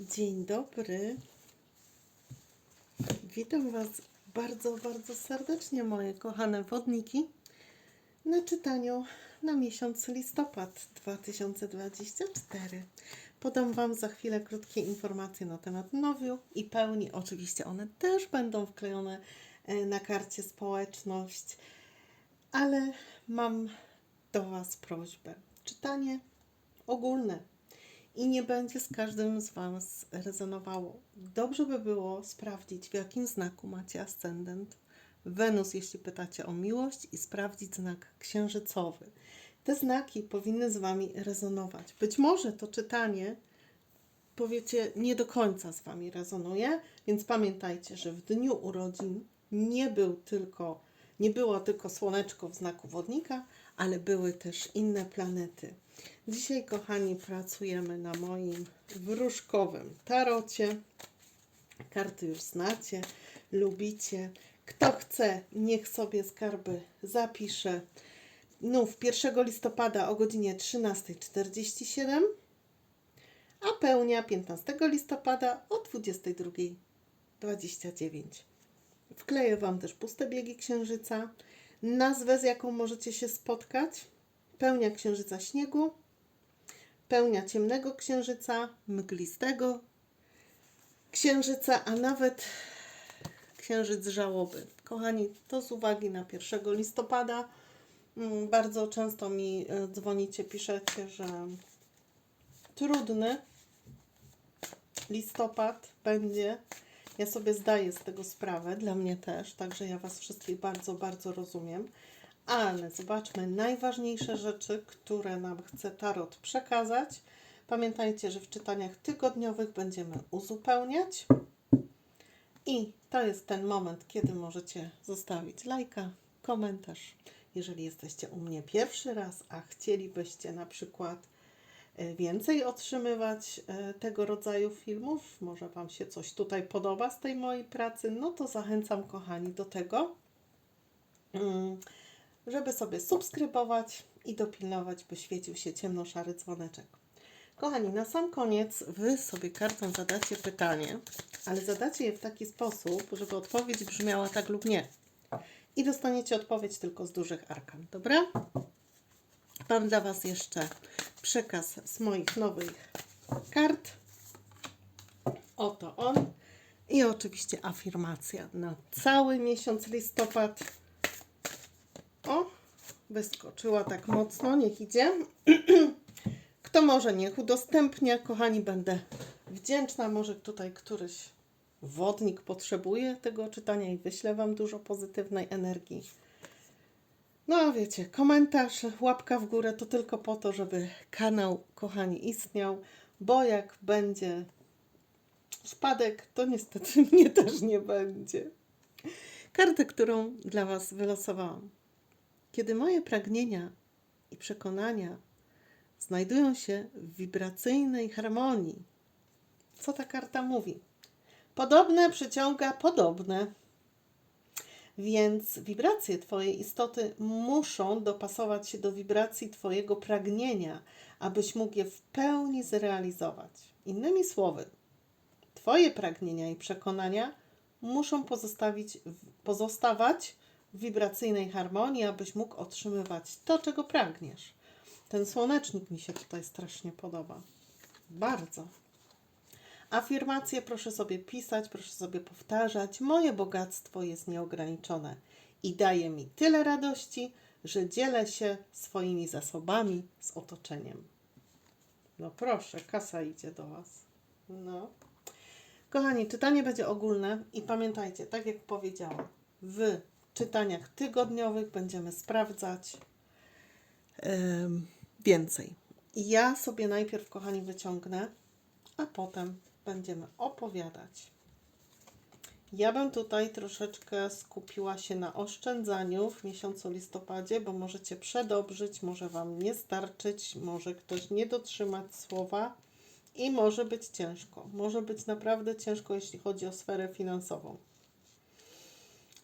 Dzień dobry. Witam Was bardzo, bardzo serdecznie, moje kochane wodniki, na czytaniu na miesiąc listopad 2024. Podam Wam za chwilę krótkie informacje na temat nowiu i pełni. Oczywiście one też będą wklejone e, na karcie społeczność, ale mam do Was prośbę. Czytanie ogólne i nie będzie z każdym z Was rezonowało. Dobrze by było sprawdzić, w jakim znaku macie ascendent Wenus, jeśli pytacie o miłość, i sprawdzić znak księżycowy. Te znaki powinny z Wami rezonować. Być może to czytanie, powiecie, nie do końca z Wami rezonuje, więc pamiętajcie, że w dniu urodzin nie był tylko, nie było tylko słoneczko w znaku wodnika, ale były też inne planety. Dzisiaj, kochani, pracujemy na moim wróżkowym tarocie. Karty już znacie, lubicie. Kto chce, niech sobie skarby zapisze. Nów 1 listopada o godzinie 13.47, a pełnia 15 listopada o 22.29. Wkleję Wam też puste biegi księżyca, nazwę z jaką możecie się spotkać, pełnia księżyca śniegu, pełnia ciemnego księżyca, mglistego księżyca, a nawet księżyc żałoby. Kochani, to z uwagi na 1 listopada. Mm, Bardzo często mi e, dzwonicie, piszecie, że trudny listopad będzie. Ja sobie zdaję z tego sprawę, dla mnie też, także ja Was wszystkich bardzo, bardzo rozumiem. Ale zobaczmy najważniejsze rzeczy, które nam chce Tarot przekazać. Pamiętajcie, że w czytaniach tygodniowych będziemy uzupełniać. I to jest ten moment, kiedy możecie zostawić lajka, komentarz. Jeżeli jesteście u mnie pierwszy raz, a chcielibyście na przykład więcej otrzymywać e, tego rodzaju filmów, może Wam się coś tutaj podoba z tej mojej pracy, no to zachęcam, kochani, do tego, mm, żeby sobie subskrybować i dopilnować, by świecił się ciemnoszary dzwoneczek. Kochani, na sam koniec Wy sobie kartą zadacie pytanie, ale zadacie je w taki sposób, żeby odpowiedź brzmiała tak lub nie. I dostaniecie odpowiedź tylko z dużych arkan, dobra? Mam dla Was jeszcze przekaz z moich nowych kart. Oto on. I oczywiście afirmacja na cały miesiąc listopad. O, wyskoczyła tak mocno, niech idzie. Kto może, niech udostępnia. Kochani, będę wdzięczna. Może tutaj któryś wodnik potrzebuje tego czytania i wyślę Wam dużo pozytywnej energii. No wiecie, komentarz, łapka w górę to tylko po to, żeby kanał, kochani, istniał, bo jak będzie spadek, to niestety mnie też nie będzie. Kartę, którą dla Was wylosowałam. Kiedy moje pragnienia i przekonania znajdują się w wibracyjnej harmonii. Co ta karta mówi? Podobne przyciąga podobne. Więc wibracje Twojej istoty muszą dopasować się do wibracji Twojego pragnienia, abyś mógł je w pełni zrealizować. Innymi słowy, Twoje pragnienia i przekonania muszą pozostawić, pozostawać w wibracyjnej harmonii, abyś mógł otrzymywać to, czego pragniesz. Ten słonecznik mi się tutaj strasznie podoba. Bardzo. Afirmacje proszę sobie pisać, proszę sobie powtarzać. Moje bogactwo jest nieograniczone i daje mi tyle radości, że dzielę się swoimi zasobami z otoczeniem. No proszę, kasa idzie do Was. No. Kochani, czytanie będzie ogólne i pamiętajcie, tak jak powiedziałam, w czytaniach tygodniowych będziemy sprawdzać em, więcej. Ja sobie najpierw, kochani, wyciągnę, a potem będziemy opowiadać. Ja bym tutaj troszeczkę skupiła się na oszczędzaniu w miesiącu listopadzie, bo możecie przedobrzyć, może Wam nie starczyć, może ktoś nie dotrzymać słowa i może być ciężko. Może być naprawdę ciężko, jeśli chodzi o sferę finansową.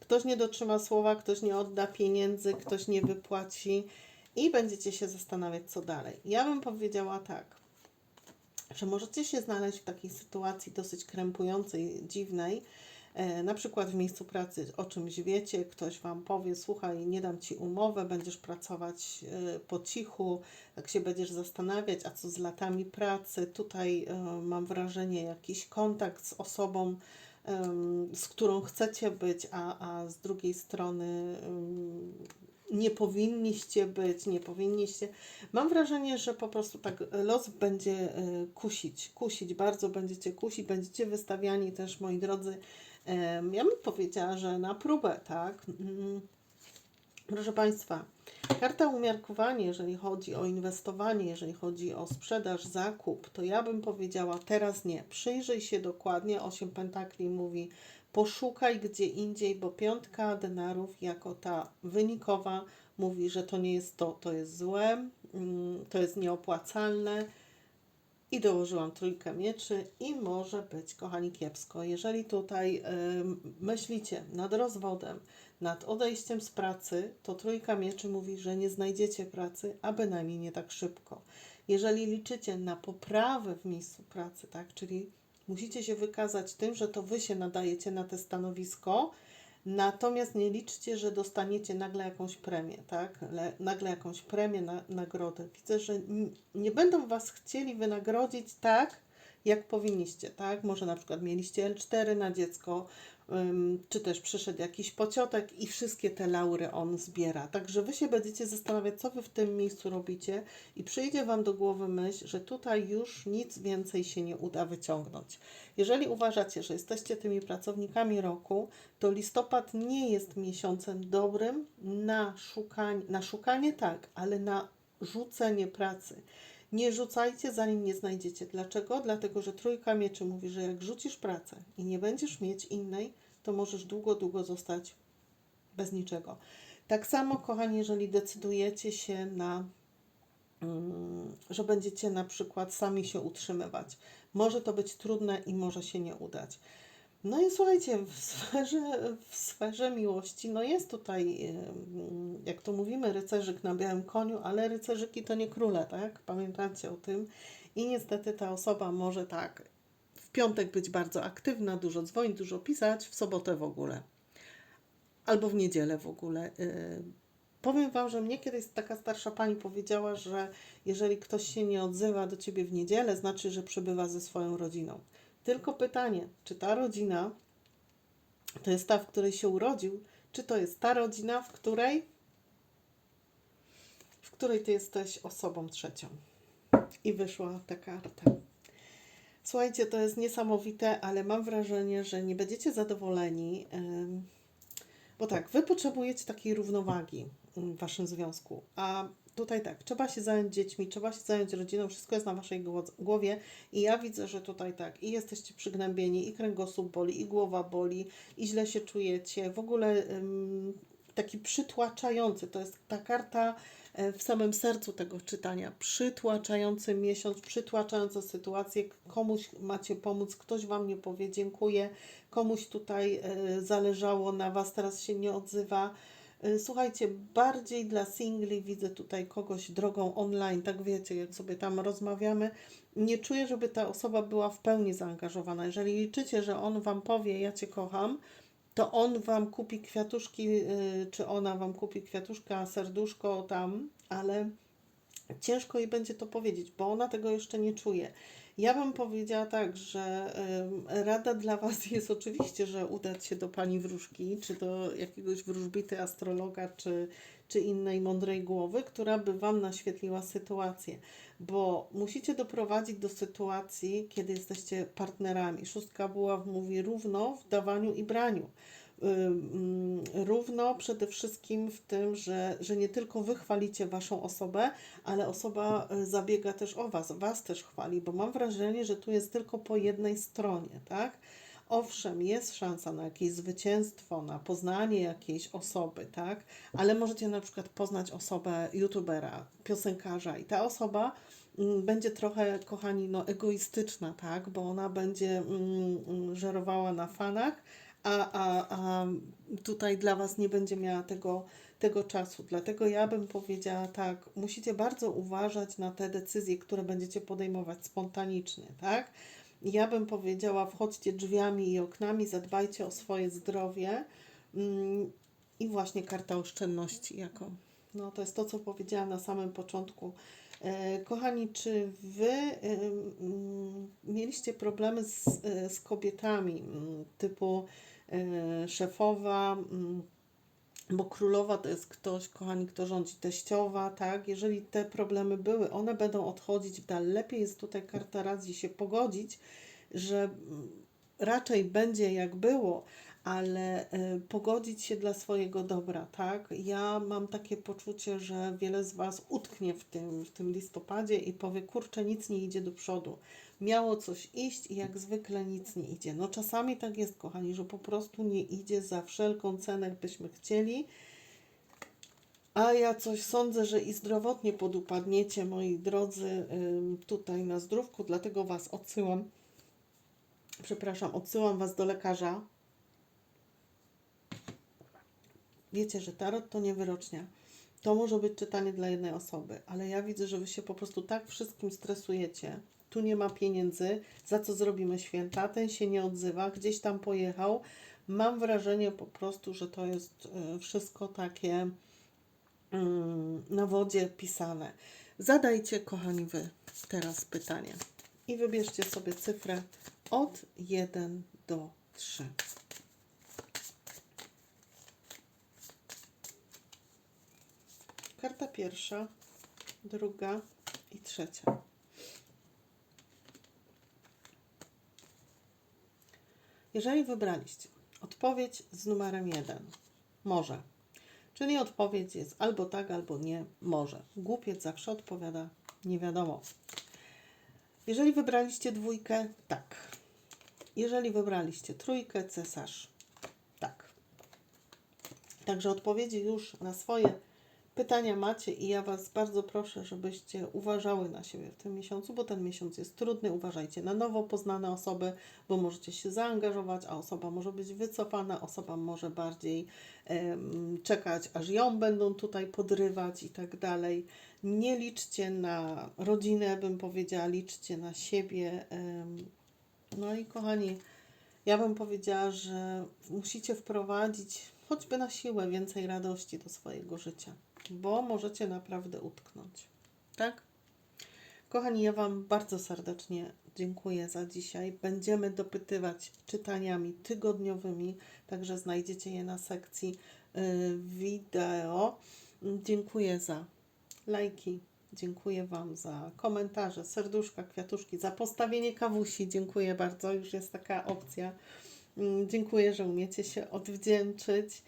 Ktoś nie dotrzyma słowa, ktoś nie odda pieniędzy, ktoś nie wypłaci i będziecie się zastanawiać, co dalej. Ja bym powiedziała tak. Że możecie się znaleźć w takiej sytuacji dosyć krępującej, dziwnej, e, na przykład w miejscu pracy o czymś wiecie, ktoś Wam powie, słuchaj, nie dam Ci umowę, będziesz pracować e, po cichu, jak się będziesz zastanawiać, a co z latami pracy, tutaj e, mam wrażenie jakiś kontakt z osobą, z którą chcecie być, a, a z drugiej strony nie powinniście być, nie powinniście. Mam wrażenie, że po prostu tak los będzie e, kusić, kusić, bardzo będziecie kusić, będziecie wystawiani też, moi drodzy, ja bym powiedziała, że na próbę, tak? Mm. Proszę Państwa, karta umiarkowanie, jeżeli chodzi o inwestowanie, jeżeli chodzi o sprzedaż, zakup, to ja bym powiedziała teraz nie. Przyjrzyj się dokładnie. Osiem pentakli mówi poszukaj gdzie indziej, bo piątka denarów jako ta wynikowa mówi, że to nie jest to, to jest złe, mm, to jest nieopłacalne. I dołożyłam trójkę mieczy i może być, kochani, kiepsko. Jeżeli tutaj ym, myślicie nad rozwodem, nad odejściem z pracy, to trójka mieczy mówi, że nie znajdziecie pracy, a bynajmniej nie tak szybko. Jeżeli liczycie na poprawę w miejscu pracy, tak, czyli musicie się wykazać tym, że to wy się nadajecie na te stanowisko, natomiast nie liczcie, że dostaniecie nagle jakąś premię, tak? Le, nagle jakąś premię, na, nagrodę. Widzę, że nie będą was chcieli wynagrodzić tak, jak powinniście, tak? Może na przykład mieliście L4 na dziecko, czy też przyszedł jakiś pociotek i wszystkie te laury on zbiera. Także wy się będziecie zastanawiać, co wy w tym miejscu robicie i przyjdzie wam do głowy myśl, że tutaj już nic więcej się nie uda wyciągnąć. Jeżeli uważacie, że jesteście tymi pracownikami roku, to listopad nie jest miesiącem dobrym na szukanie, na szukanie tak, ale na rzucenie pracy. Nie rzucajcie, zanim nie znajdziecie. Dlaczego? Dlatego, że trójka mieczy mówi, że jak rzucisz pracę i nie będziesz mieć innej, to możesz długo, długo zostać bez niczego. Tak samo, kochani, jeżeli decydujecie się na, mm, że będziecie na przykład sami się utrzymywać, może to być trudne i może się nie udać. No i słuchajcie, w sferze, w sferze miłości, no jest tutaj, jak to mówimy, rycerzyk na białym koniu, ale rycerzyki to nie króle, tak? Pamiętajcie o tym. I niestety ta osoba może tak w piątek być bardzo aktywna, dużo dzwonić, dużo pisać, w sobotę w ogóle. Albo w niedzielę w ogóle. Yy, Powiem Wam, że mnie kiedyś taka starsza pani powiedziała, że jeżeli ktoś się nie odzywa do Ciebie w niedzielę, znaczy, że przebywa ze swoją rodziną. Tylko pytanie, czy ta rodzina to jest ta, w której się urodził, czy to jest ta rodzina, w której w której Ty jesteś osobą trzecią. I wyszła ta karta. Słuchajcie, to jest niesamowite, ale mam wrażenie, że nie będziecie zadowoleni, bo tak, Wy potrzebujecie takiej równowagi w Waszym związku, a tutaj tak, trzeba się zająć dziećmi, trzeba się zająć rodziną, wszystko jest na Waszej gło- głowie i ja widzę, że tutaj tak, i jesteście przygnębieni, i kręgosłup boli, i głowa boli, i źle się czujecie, w ogóle taki przytłaczający, to jest ta karta e, w samym sercu tego czytania, przytłaczający miesiąc, przytłaczająca sytuację, komuś macie pomóc, ktoś Wam nie powie dziękuję, komuś tutaj e, zależało na Was, teraz się nie odzywa, Słuchajcie, bardziej dla singli widzę tutaj kogoś drogą online, tak wiecie, jak sobie tam rozmawiamy. Nie czuję, żeby ta osoba była w pełni zaangażowana. Jeżeli liczycie, że on wam powie, ja cię kocham, to on wam kupi kwiatuszki, y, czy ona wam kupi kwiatuszka, serduszko tam, ale ciężko jej będzie to powiedzieć, bo ona tego jeszcze nie czuje. Ja bym powiedziała tak, że rada dla Was jest oczywiście, że udać się do pani wróżki, czy do jakiegoś wróżbity, astrologa, czy, czy innej mądrej głowy, która by Wam naświetliła sytuację, bo musicie doprowadzić do sytuacji, kiedy jesteście partnerami. Szóstka buław mówi równo w dawaniu i braniu równo przede wszystkim w tym, że, że nie tylko wy chwalicie waszą osobę, ale osoba y, zabiega też o was, was też chwali, bo mam wrażenie, że tu jest tylko po jednej stronie, tak? Owszem, jest szansa na jakieś zwycięstwo, na poznanie jakiejś osoby, tak? Ale możecie na przykład poznać osobę youtubera, piosenkarza i ta osoba mm, będzie trochę, kochani, no egoistyczna, tak? Bo ona będzie mm, mm, żerowała na fanach, a, a, a tutaj dla Was nie będzie miała tego, tego czasu. Dlatego ja bym powiedziała tak, musicie bardzo uważać na te decyzje, które będziecie podejmować spontanicznie, tak? Ja bym powiedziała, wchodźcie drzwiami i oknami, zadbajcie o swoje zdrowie. Mm, I właśnie karta oszczędności jako. No to jest to, co powiedziałam na samym początku. E, Kochani, czy wy em, mm, mieliście problemy z, e, z kobietami mm, typu e, szefowa, mm, bo królowa to jest ktoś, kochani, kto rządzi teściowa, tak? Jeżeli te problemy były, one będą odchodzić w dal. Lepiej jest tutaj karta racji się pogodzić, że raczej będzie jak było, ale y, pogodzić się dla swojego dobra, tak? Ja mam takie poczucie, że wiele z Was utknie w tym, w tym listopadzie i powie, kurczę, nic nie idzie do przodu. Miało coś iść i jak zwykle nic nie idzie. No czasami tak jest, kochani, że po prostu nie idzie za wszelką cenę, jakbyśmy chcieli. A ja coś sądzę, że i zdrowotnie podupadniecie, moi drodzy, tutaj na zdrówku, dlatego Was odsyłam, przepraszam, odsyłam Was do lekarza. Wiecie, że tarot to nie wyrocznia. To może być czytanie dla jednej osoby, ale ja widzę, że Wy się po prostu tak wszystkim stresujecie. Tu nie ma pieniędzy, za co zrobimy święta, ten się nie odzywa, gdzieś tam pojechał. Mam wrażenie po prostu, że to jest y, wszystko takie mm, na wodzie pisane. Zadajcie, kochani, Wy teraz pytanie i wybierzcie sobie cyfrę od 1 do 3. Karta pierwsza, druga i trzecia. Jeżeli wybraliście odpowiedź z numerem 1, może, czyli odpowiedź jest albo tak, albo nie, może. Głupiec zawsze odpowiada nie wiadomo. Jeżeli wybraliście dwójkę, tak. Jeżeli wybraliście trójkę, cesarz, tak. Także odpowiedzi już na swoje pytania macie i ja Was bardzo proszę, żebyście uważały na siebie w tym miesiącu, bo ten miesiąc jest trudny. Uważajcie na nowo poznane osoby, bo możecie się zaangażować, a osoba może być wycofana, osoba może bardziej em, czekać, aż ją będą tutaj podrywać i tak dalej. Nie liczcie na rodzinę, bym powiedziała, liczcie na siebie. em. No i kochani, ja bym powiedziała, że musicie wprowadzić choćby na siłę więcej radości do swojego życia, bo możecie naprawdę utknąć. Tak? Kochani, ja Wam bardzo serdecznie dziękuję za dzisiaj. Będziemy dopytywać czytaniami tygodniowymi, także znajdziecie je na sekcji y, wideo. Dziękuję za lajki. Dziękuję Wam za komentarze, serduszka, kwiatuszki, za postawienie kawusi. Dziękuję bardzo, już jest taka opcja. Mm, Dziękuję, że umiecie się odwdzięczyć.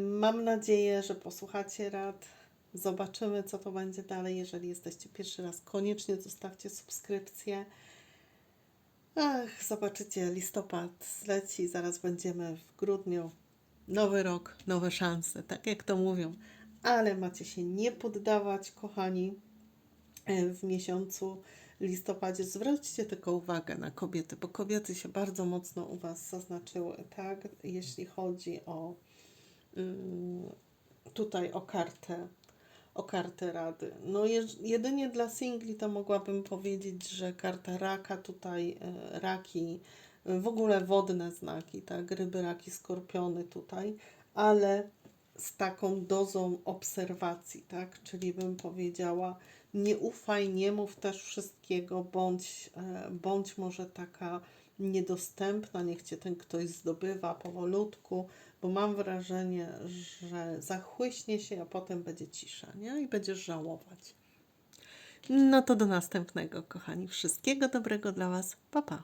Mam nadzieję, że posłuchacie rad. Zobaczymy, co to będzie dalej. Jeżeli jesteście pierwszy raz, koniecznie zostawcie subskrypcję. Ach, zobaczycie, listopad zleci, zaraz będziemy w grudniu. Nowy rok, nowe szanse, tak jak to mówią. Ale macie się nie poddawać, kochani, w miesiącu listopadzie. Zwróćcie tylko uwagę na kobiety, bo kobiety się bardzo mocno u Was zaznaczyły, tak? Jeśli chodzi o tutaj o kartę, o kartę rady. No jedynie dla singli to mogłabym powiedzieć, że karta raka tutaj, e, raki, e, w ogóle wodne znaki, tak? Ryby, raki, skorpiony tutaj, ale z taką dozą obserwacji, tak? Czyli bym powiedziała, nie ufaj, nie mów też wszystkiego, bądź, e, bądź może taka niedostępna, niech cię ten ktoś zdobywa powolutku, bo mam wrażenie, że zachłyśnie się, a potem będzie cisza, nie? I będziesz żałować. No to do następnego, kochani. Wszystkiego dobrego dla Was. Pa, pa.